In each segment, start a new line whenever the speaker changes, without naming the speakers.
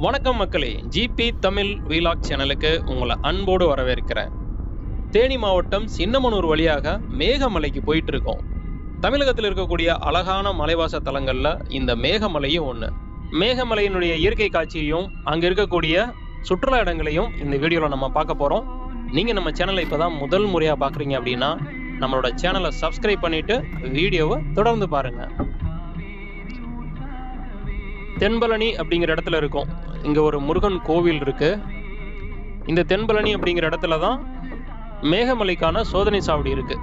வணக்கம் மக்களே GB Tamil vlog சேனலுக்கு உங்களை அன்போடு வரவேற்கிறேன். தேனி மாவட்டம் சின்னமனூர் வழியாக மேகமலைக்கு போயிட்டு இருக்கோம் தமிழகத்தில் இருக்கக்கூடிய அழகான மலைவாச தலங்களில் இந்த மேகமலையும் ஒன்று மேகமலையினுடைய இயற்கை காட்சியையும் அங்கே இருக்கக்கூடிய சுற்றுலா இடங்களையும் இந்த வீடியோவில் நம்ம பார்க்க போகிறோம் நீங்கள் நம்ம சேனலை இப்போ தான் முதல் முறையாக பார்க்குறீங்க அப்படின்னா நம்மளோட சேனலை சப்ஸ்கிரைப் பண்ணிவிட்டு வீடியோவை தொடர்ந்து பாருங்கள் தென்பழனி அப்படிங்கிற இடத்துல இருக்கும். இங்கே ஒரு முருகன் கோவில் இருக்கு. இந்த தென்பழனி அப்படிங்கிற இடத்துல தான் மேகமலைக்கான சோதனை சாவடி இருக்குது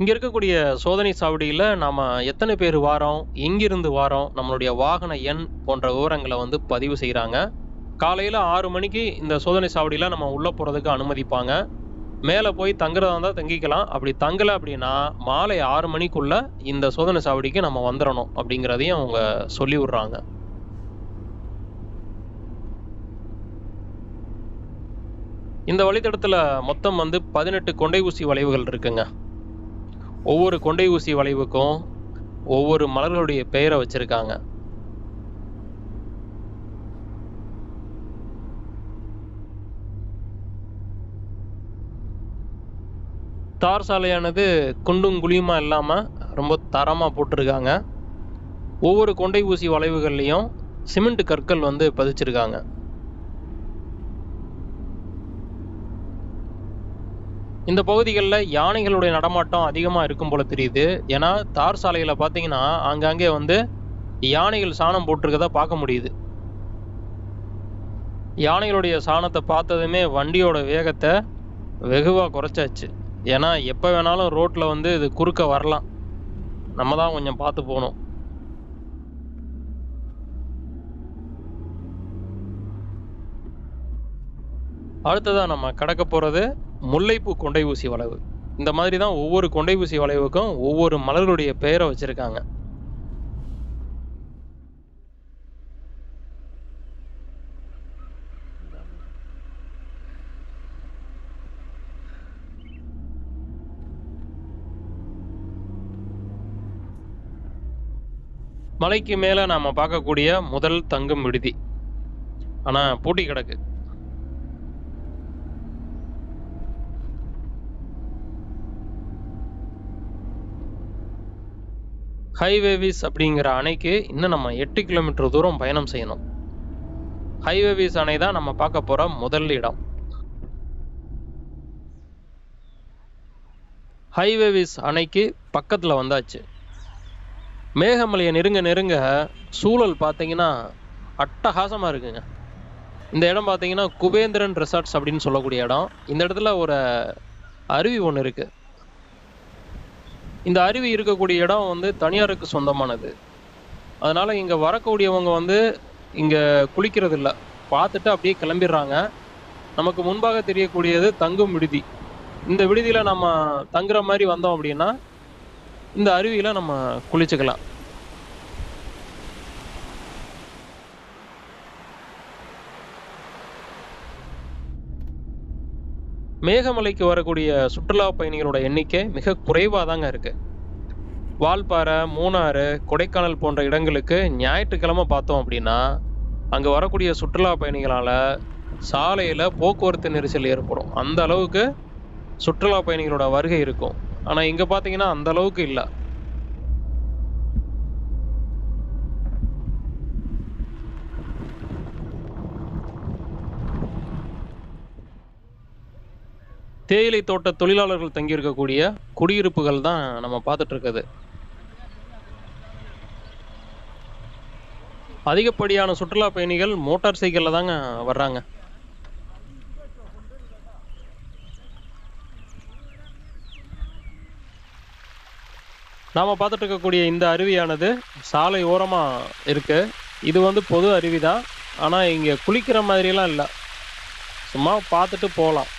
இங்கே இருக்கக்கூடிய சோதனை சாவடியில் நாம எத்தனை பேர் வாரோம்? எங்கிருந்து வாரோம்? நம்மளுடைய வாகன எண் போன்ற விவரங்களை வந்து பதிவு செய்கிறாங்க காலையில் ஆறு மணிக்கு இந்த சோதனை சாவடியில் நம்ம உள்ளே போகிறதுக்கு அனுமதிப்பாங்க. மேலே போய் தங்குறதா இருந்தால் தங்கிக்கலாம். அப்படி தங்கலை அப்படின்னா மாலை ஆறு மணிக்குள்ளே இந்த சோதனை சாவடிக்கு நம்ம வந்துடணும் அப்படிங்கிறதையும் அவங்க சொல்லி விடுறாங்க. இந்த வழித்தடத்தில் மொத்தம் வந்து பதினெட்டு கொண்டை ஊசி வளைவுகள் இருக்குங்க. ஒவ்வொரு கொண்டை ஊசி வளைவுக்கும் ஒவ்வொரு மலர்களுடைய பெயரை வச்சிருக்காங்க. தார் சாலையானது குண்டும் குழியுமா இல்லாமல் ரொம்ப தரமாக போட்டிருக்காங்க. ஒவ்வொரு கொண்டை ஊசி வளைவுகள்லேயும் சிமெண்ட் கற்கள் வந்து பதிச்சிருக்காங்க. இந்த பகுதிகளில் யானைகளுடைய நடமாட்டம் அதிகமாக இருக்கும் போல தெரியுது. ஏன்னா தார் சாலையில் பார்த்தீங்கன்னா ஆங்காங்கே வந்து யானைகள் சாணம் போட்டிருக்கதா பார்க்க முடியுது. யானைகளுடைய சாணத்தை பார்த்ததுமே வண்டியோட வேகத்தை வெகுவாக குறைச்சாச்சு. ஏன்னா எப்போ வேணாலும் ரோட்டில் வந்து இது குறுக்க வரலாம். நம்ம தான் கொஞ்சம் பார்த்து போகணும். அடுத்ததாக நம்ம கடக்க போகிறது முல்லைப்பூ கொண்டை ஊசி வளைவு. இந்த மாதிரி தான் ஒவ்வொரு கொண்டை ஊசி வளைவுக்கும் ஒவ்வொரு மலர்களுடைய பெயரை வச்சிருக்காங்க. மலைக்கு மேலே நாம் பார்க்கக்கூடிய முதல் தங்கும் விடுதி. ஆனால் பூட்டி கிடக்கு. ஹைவேவிஸ் அப்படிங்கிற அணைக்கு இன்னும் நம்ம எட்டு கிலோமீட்டர் தூரம் பயணம் செய்யணும். ஹைவேவிஸ் அணை தான் நம்ம பார்க்க போகிற முதல் இடம். ஹைவேவிஸ் அணைக்கு பக்கத்தில் வந்தாச்சு. மேகமலையை நெருங்க நெருங்க சூழல் பார்த்தீங்கன்னா அட்டகாசமாக இருக்குங்க. இந்த இடம் பார்த்தீங்கன்னா குபேந்திரன் ரெசார்ட்ஸ் அப்படின்னு சொல்லக்கூடிய இடம். இந்த இடத்துல ஒரு அருவி ஒன்று இருக்குது இந்த அருவி இருக்கக்கூடிய இடம் வந்து தனியாருக்கு சொந்தமானது. அதனால இங்க வரக்கூடியவங்க வந்து இங்க குளிக்கிறது இல்ல பார்த்துட்டு அப்படியே கிளம்பிடுறாங்க. நமக்கு முன்பாக தெரியக்கூடியது தங்கும் விடுதி. இந்த விடுதியில நம்ம தங்குற மாதிரி வந்தோம் அப்படின்னா இந்த அருவியில நம்ம குளிச்சுக்கலாம். மேகமலைக்கு வரக்கூடிய சுற்றுலா பயணிகளோட எண்ணிக்கை மிக குறைவாக தாங்க இருக்கு. வால்பாறை மூணாறு கொடைக்கானல் போன்ற இடங்களுக்கு ஞாயிற்றுக்கிழமை பார்த்தோம் அப்படின்னா அங்கே வரக்கூடிய சுற்றுலா பயணிகளால் சாலையில் போக்குவரத்து நெரிசல் ஏற்படும். அந்த அளவுக்கு சுற்றுலா பயணிகளோட வருகை இருக்கும். ஆனால் இங்கே பார்த்தீங்கன்னா அந்த அளவுக்கு இல்லை. தேயிலை தோட்ட தொழிலாளர்கள் தங்கியிருக்கக்கூடிய குடியிருப்புகள் தான் நம்ம பார்த்துட்டு இருக்குது அதிகப்படியான சுற்றுலா பயணிகள் மோட்டார் சைக்கிளில் தாங்க வர்றாங்க. நாம் பார்த்துட்டு இருக்கக்கூடிய இந்த அருவியானது சாலை ஓரமாக இருக்குது இது வந்து பொது அருவி தான் ஆனால் இங்கே குளிக்கிற மாதிரிலாம் இல்லை. சும்மா பார்த்துட்டு போகலாம்.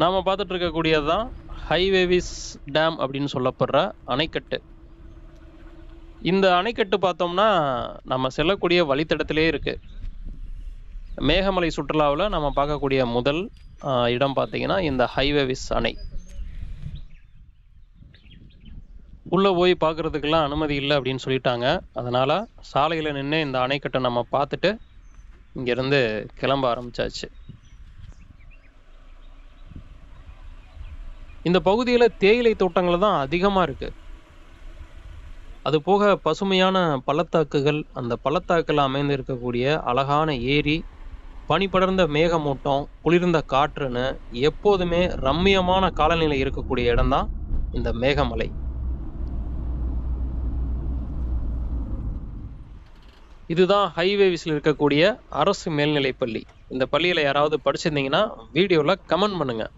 நாம் பார்த்துட்டு இருக்கக்கூடியது தான் ஹைவேவிஸ் டேம் அப்படின்னு சொல்லப்படுற அணைக்கட்டு. இந்த அணைக்கட்டு பார்த்தோம்னா நம்ம செல்லக்கூடிய வழித்தடத்திலே இருக்கு. மேகமலை சுற்றுலாவில் நம்ம பார்க்கக்கூடிய முதல் இடம் பார்த்தீங்கன்னா இந்த ஹைவேவிஸ் அணை. உள்ளே போய் பார்க்குறதுக்கெல்லாம் அனுமதி இல்லை அப்படின்னு சொல்லிட்டாங்க. அதனால் சாலையில் நின்று இந்த அணைக்கட்டை நம்ம பார்த்துட்டு இங்கேருந்து கிளம்ப ஆரம்பித்தாச்சு இந்த பகுதியில் தேயிலை தோட்டங்கள் தான் அதிகமாக இருக்குது அது போக பசுமையான பள்ளத்தாக்குகள் அந்த பள்ளத்தாக்கில் அமைந்து இருக்கக்கூடிய அழகான ஏரி பனிபடர்ந்த மேகமூட்டம் குளிர்ந்த காற்றுன்னு எப்போதுமே ரம்மியமான காலநிலை இருக்கக்கூடிய இடம்தான் இந்த மேகமலை. இதுதான் ஹைவேவிஸில் இருக்கக்கூடிய அரசு மேல்நிலைப்பள்ளி இந்த பள்ளியில் யாராவது படிச்சிருந்தீங்கன்னா வீடியோவில் கமெண்ட் பண்ணுங்கள்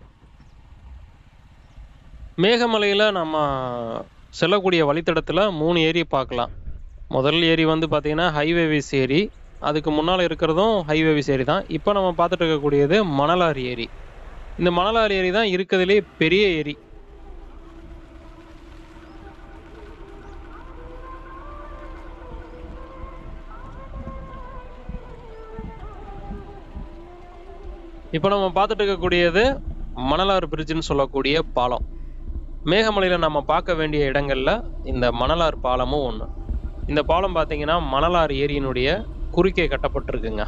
மேகமலையில் நம்ம செல்லக்கூடிய வழித்தடத்தில் மூணு ஏரி பார்க்கலாம். முதல் ஏரி வந்து பார்த்திங்கன்னா ஹைவேவிஸ் ஏரி. அதுக்கு முன்னால் இருக்கிறதும் ஹைவேவிஸ் ஏரி தான். இப்போ நம்ம பார்த்துட்டு இருக்கக்கூடியது மணலாறு ஏரி. இந்த மணலாறு ஏரி தான் இருக்கிறதுலே பெரிய ஏரி. இப்போ நம்ம பார்த்துட்டு இருக்கக்கூடியது மணலாறு பிரிட்ஜுன்னு சொல்லக்கூடிய பாலம். மேகமலையில் நம்ம பார்க்க வேண்டிய இடங்களில் இந்த மணலார் பாலமும் ஒன்று இந்த பாலம் பார்த்தீங்கன்னா மணலார் ஏரியினுடைய குறுக்கே கட்டப்பட்டிருக்குங்க.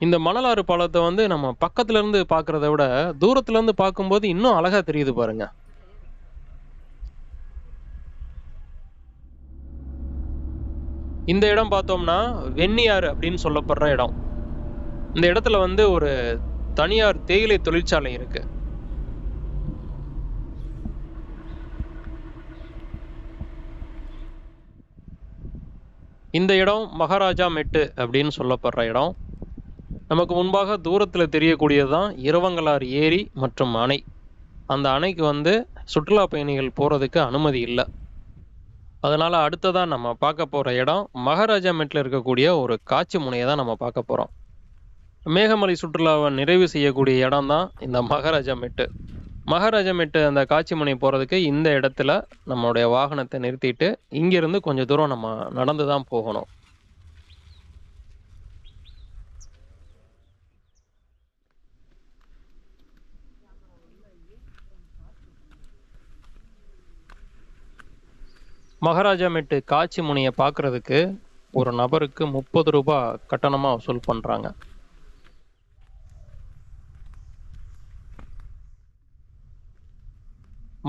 இந்த மணலாறு பாலத்தை வந்து நம்ம பக்கத்துலேருந்து பார்க்குறத விட தூரத்துலேருந்து பார்க்கும்போது இன்னும் அழகா தெரியுது பாருங்கள் இந்த இடம் பார்த்தோம்னா வெண்ணியாறு அப்படின்னு சொல்லப்படுற இடம். இந்த இடத்துல வந்து ஒரு தனியார் தேயிலை தொழிற்சாலை இருக்கு. இந்த இடம் மகாராஜா மெட்டு அப்படின்னு சொல்லப்படுற இடம். நமக்கு முன்பாக தூரத்தில் தெரியக்கூடியதுதான் இரவங்கலார் ஏரி மற்றும் அணை. அந்த அணைக்கு வந்து சுற்றுலா பயணிகள் போகிறதுக்கு அனுமதி இல்லை. அதனால அடுத்ததாக நம்ம பார்க்க போகிற இடம் மகாராஜா மெட்டில் இருக்கக்கூடிய ஒரு காட்சி முனையை தான் நம்ம பார்க்க போகிறோம் மேகமலை சுற்றுலாவை நிறைவு செய்யக்கூடிய இடம் தான் இந்த மகாராஜா மெட்டு. மகாராஜா மெட்டு அந்த காட்சி முனை போகிறதுக்கு இந்த இடத்துல நம்மளுடைய வாகனத்தை நிறுத்திட்டு இங்கேருந்து கொஞ்சம் தூரம் நம்ம நடந்து தான் போகணும். மகாராஜா மெட்டு காட்சி முனையை பார்க்கறதுக்கு ஒரு நபருக்கு முப்பது ரூபாய் கட்டணமாக வசூல் பண்ணுறாங்க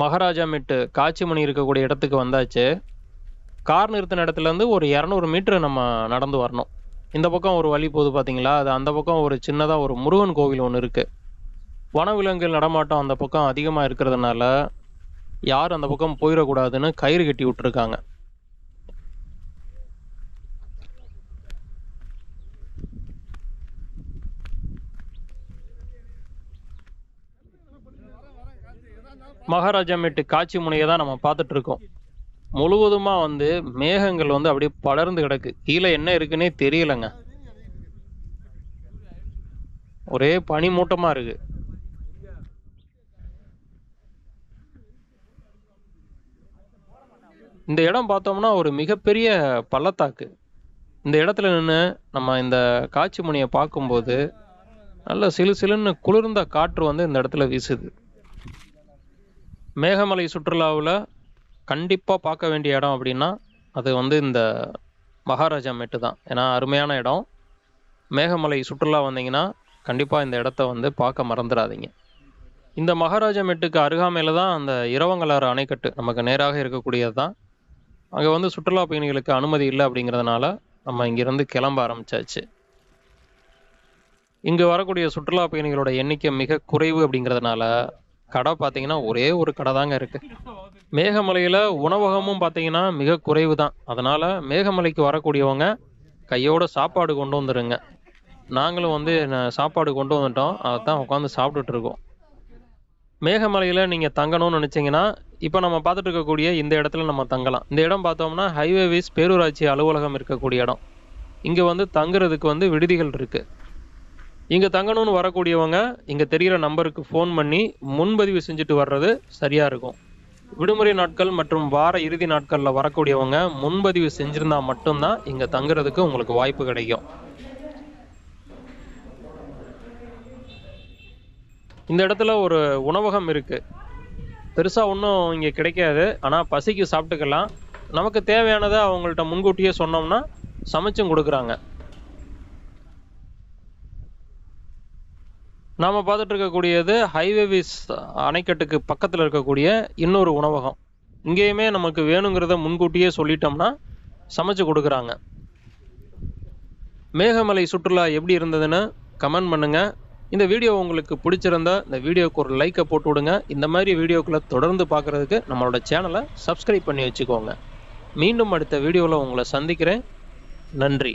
மகாராஜா மெட்டு காட்சி முனி இருக்கக்கூடிய இடத்துக்கு வந்தாச்சு. கார் நிறுத்தின இடத்துல இருந்து ஒரு இரநூறு மீட்ரு நம்ம நடந்து வரணும். இந்த பக்கம் ஒரு வழி போகுது பார்த்தீங்களா அது அந்த பக்கம் ஒரு சின்னதாக ஒரு முருகன் கோவில் ஒன்று இருக்குது வனவிலங்குகள் நடமாட்டம் அந்த பக்கம் அதிகமாக இருக்கிறதுனால யாரும் அந்த பக்கம் போயிடக்கூடாதுன்னு கயிறு கட்டி விட்டுருக்காங்க. மகாராஜா மேட்டு காட்சி முனையை தான் நம்ம பார்த்துட்டு இருக்கோம் முழுவதுமா வந்து மேகங்கள் வந்து அப்படியே படர்ந்து கிடக்கு. கீழே என்ன இருக்குன்னே தெரியலங்க. ஒரே பனிமூட்டமாக இருக்கு. இந்த இடம் பார்த்தோம்னா ஒரு மிகப்பெரிய பள்ளத்தாக்கு. இந்த இடத்துல நின்று நம்ம இந்த காட்சி முனையை பார்க்கும்போது நல்ல சிலு சிலுன்னு குளிர்ந்த காற்று வந்து இந்த இடத்துல வீசுது. மேகமலை சுற்றுலாவில் கண்டிப்பாக பார்க்க வேண்டிய இடம் அப்படின்னா அது வந்து இந்த மகாராஜா மெட்டு தான். ஏன்னா அருமையான இடம். மேகமலை சுற்றுலா வந்தீங்கன்னா கண்டிப்பாக இந்த இடத்த வந்து பார்க்க மறந்துடாதீங்க. இந்த மகாராஜா மெட்டுக்கு அருகாமையில் தான் அந்த இரவங்கலாறு அணைக்கட்டு நமக்கு நேராக இருக்கக்கூடியது தான். அங்கே வந்து சுற்றுலா பயணிகளுக்கு அனுமதி இல்லை அப்படிங்கிறதுனால நம்ம இங்கிருந்து கிளம்ப ஆரம்பிச்சாச்சு. இங்கே வரக்கூடிய சுற்றுலா பயணிகளோட எண்ணிக்கை மிக குறைவு அப்படிங்கிறதுனால கடை பார்த்தீங்கன்னா ஒரே ஒரு கடை தாங்க இருக்கு. மேகமலையில் உணவகமும் பார்த்தீங்கன்னா மிக குறைவு தான். அதனால மேகமலைக்கு வரக்கூடியவங்க கையோட சாப்பாடு கொண்டு வந்துடுங்க நாங்களும் வந்து சாப்பாடு கொண்டு வந்துட்டோம். அதை தான் உட்காந்து சாப்பிட்டுட்டு இருக்கோம். மேகமலையில் நீங்கள் தங்கணும்னு நினச்சிங்கன்னா இப்போ நம்ம பார்த்துட்டு இருக்கக்கூடிய இந்த இடத்துல நம்ம தங்கலாம். இந்த இடம் பார்த்தோம்னா ஹைவேவிஸ் பேரூராட்சி அலுவலகம் இருக்கக்கூடிய இடம். இங்கே வந்து தங்குறதுக்கு வந்து விடுதிகள் இருக்குது இங்கே தங்கணும்னு வரக்கூடியவங்க இங்கே தெரிகிற நம்பருக்கு ஃபோன் பண்ணி முன்பதிவு செஞ்சுட்டு வர்றது சரியாக இருக்கும். விடுமுறை நாட்கள் மற்றும் வார இறுதி நாட்களில் வரக்கூடியவங்க முன்பதிவு செஞ்சுருந்தா மட்டும்தான் இங்கே தங்குறதுக்கு உங்களுக்கு வாய்ப்பு கிடைக்கும். இந்த இடத்துல ஒரு உணவகம் இருக்குது பெருசாக ஒன்றும் இங்கே கிடைக்காது. ஆனால் பசிக்கு சாப்பிட்டுக்கலாம். நமக்கு தேவையானதை அவங்கள்ட்ட முன்கூட்டியே சொன்னோம்னா சமைச்சும் கொடுக்குறாங்க. நாம் பார்த்துட்டு இருக்கக்கூடியது ஹைவேவிஸ் அணைக்கட்டுக்கு பக்கத்தில் இருக்கக்கூடிய இன்னொரு உணவகம். இங்கேயுமே நமக்கு வேணுங்கிறத முன்கூட்டியே சொல்லிட்டோம்னா சமைச்சு கொடுக்குறாங்க. மேகமலை சுற்றுலா எப்படி இருந்ததுன்னு கமெண்ட் பண்ணுங்கள் இந்த வீடியோ உங்களுக்கு பிடிச்சிருந்தா இந்த வீடியோக்கு ஒரு லைக்கை போட்டு விடுங்க இந்த மாதிரி வீடியோக்களை தொடர்ந்து பார்க்குறதுக்கு நம்மளோட சேனலை சப்ஸ்கிரைப் பண்ணி வச்சுக்கோங்க. மீண்டும் அடுத்த வீடியோவில் உங்களை சந்திக்கிறேன். நன்றி.